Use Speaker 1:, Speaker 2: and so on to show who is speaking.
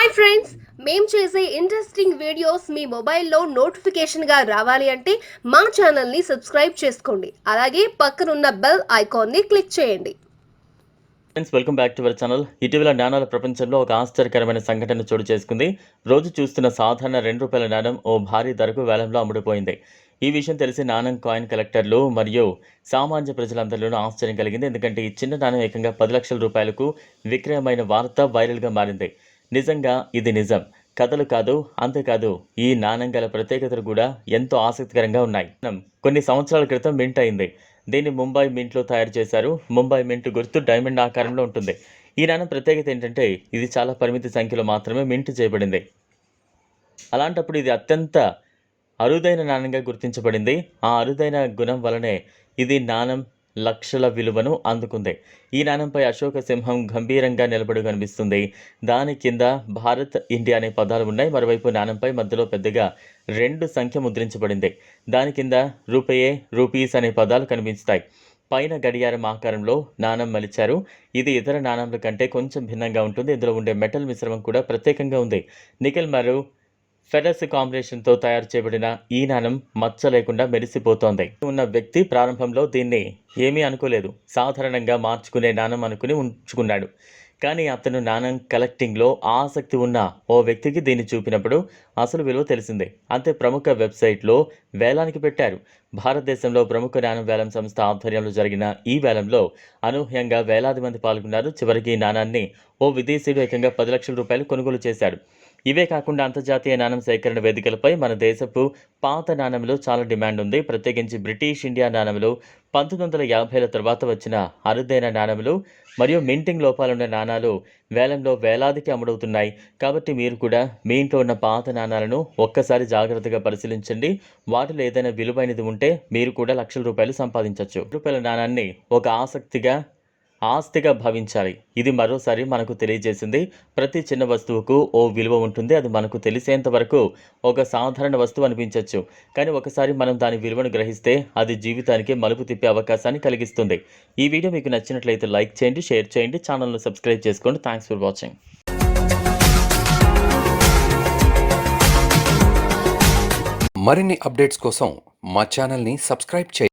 Speaker 1: Hi friends మేము చేసే interesting videos మీ మొబైల్లో నోటిఫికేషన్గా రావాలి అంటే మా ఛానల్ని సబ్స్క్రైబ్ చేసుకోండి. అలాగే పక్కనున్న బెల్ ఐకాన్ని క్లిక్ చేయండి.
Speaker 2: Friends welcome back to our channel ఇటీవల నాణాల ప్రపంచంలో ఒక ఆశ్చర్యకరమైన సంఘటన చోటు చేసుకుంది. రోజు చూస్తున్న సాధారణ రెండు రూపాయల నాణం ఓ భారీ ధరకు వేలంలో అమ్ముడుపోయింది. ఈ విషయం తెలిసి నాణం కాయిన్ కలెక్టర్లు మరియు సామాన్య ప్రజలందరిలోనూ ఆశ్చర్యం కలిగింది. ఎందుకంటే ఈ చిన్న నాణం ఏకంగా పది లక్షల రూపాయలకు విక్రయమైన వార్త వైరల్గా మారింది. నిజంగా ఇది నిజం. కథలు కాదు అంతేకాదు ఈ నాణంగల ప్రత్యేకతలు కూడా ఎంతో ఆసక్తికరంగా ఉన్నాయి. కొన్ని సంవత్సరాల క్రితం మింట్ అయింది. దీన్ని ముంబై మింట్లో తయారు చేశారు. ముంబై మింట్ గుర్తు డైమండ్ ఆకారంలో ఉంటుంది. ఈ నాణం ప్రత్యేకత ఏంటంటే ఇది చాలా పరిమిత సంఖ్యలో మాత్రమే మింట్ చేయబడింది. అలాంటప్పుడు ఇది అత్యంత అరుదైన నాణ్యంగా గుర్తించబడింది. ఆ అరుదైన గుణం వలనే ఇది నాణం లక్షల విలువను అందుకుంది. ఈ నాణంపై అశోక సింహం గంభీరంగా నిలబడి కనిపిస్తుంది. దాని కింద భారత్ ఇండియా అనే పదాలు ఉన్నాయి. మరోవైపు నాణంపై మధ్యలో పెద్దగా రెండు సంఖ్య ముద్రించబడింది. దాని కింద రూపయే రూపీస్ అనే పదాలు కనిపిస్తాయి. పైన గడియారం ఆకారంలో నాణం మలిచారు. ఇది ఇతర నాణంల కంటే కొంచెం భిన్నంగా ఉంటుంది. ఇందులో ఉండే మెటల్ మిశ్రమం కూడా ప్రత్యేకంగా ఉంది. నికెల్ మరియు ఫెరస్ కాంబినేషన్తో తయారు చేయబడిన ఈ నాణం మచ్చ లేకుండా మెరిసిపోతోంది. ఉన్న వ్యక్తి ప్రారంభంలో దీన్ని ఏమీ అనుకోలేదు. సాధారణంగా మార్చుకునే నాణం అనుకుని ఉంచుకున్నాడు. కానీ అతను నాణం కలెక్టింగ్లో ఆసక్తి ఉన్న ఓ వ్యక్తికి దీన్ని చూపినప్పుడు అసలు విలువ తెలిసిందే. అంతే ప్రముఖ వెబ్సైట్లో వేలానికి పెట్టారు. భారతదేశంలో ప్రముఖ నాణం వేలం సంస్థ ఆధ్వర్యంలో జరిగిన ఈ వేలంలో అనూహ్యంగా వేలాది మంది పాల్గొన్నారు. చివరికి ఈ నాణాన్ని ఓ విదేశీయుడు ఏకంగా పది లక్షల రూపాయలు కొనుగోలు చేశాడు. ఇవే కాకుండా అంతర్జాతీయ నాణం సేకరణ వేదికలపై మన దేశపు పాత నాణంలో చాలా డిమాండ్ ఉంది. ప్రత్యేకించి బ్రిటిష్ ఇండియా నాణంలో పంతొమ్మిది వందల యాభైల తర్వాత వచ్చిన అరుదైన నాణములు మరియు మింటింగ్ లోపాలున్న నాణాలు వేలంలో వేలాదికి అమ్ముడవుతున్నాయి. కాబట్టి మీరు కూడా మీ ఇంట్లో ఉన్న పాత నాణాలను ఒక్కసారి జాగ్రత్తగా పరిశీలించండి. వాటిలో ఏదైనా విలువైనది ఉంటే మీరు కూడా లక్షల రూపాయలు సంపాదించవచ్చు రూపాయల నాణాన్ని ఒక ఆసక్తిగా ఆస్తిగా భావించాలి. ఇది మరోసారి మనకు తెలియజేసింది. ప్రతి చిన్న వస్తువుకు ఓ విలువ ఉంటుంది. అది మనకు తెలిసేంత వరకు ఒక సాధారణ వస్తువు అనిపించవచ్చు కానీ ఒకసారి మనం దాని విలువను గ్రహిస్తే అది జీవితానికి మలుపు తిప్పే అవకాశాన్ని కలిగిస్తుంది. ఈ వీడియో మీకు నచ్చినట్లయితే లైక్ చేయండి షేర్ చేయండి ఛానల్ను సబ్స్క్రైబ్ చేసుకోండి. థ్యాంక్స్ ఫర్ వాచింగ్
Speaker 3: మరిన్ని అప్డేట్స్ కోసం మా ఛానల్ని సబ్స్క్రైబ్ చేయండి.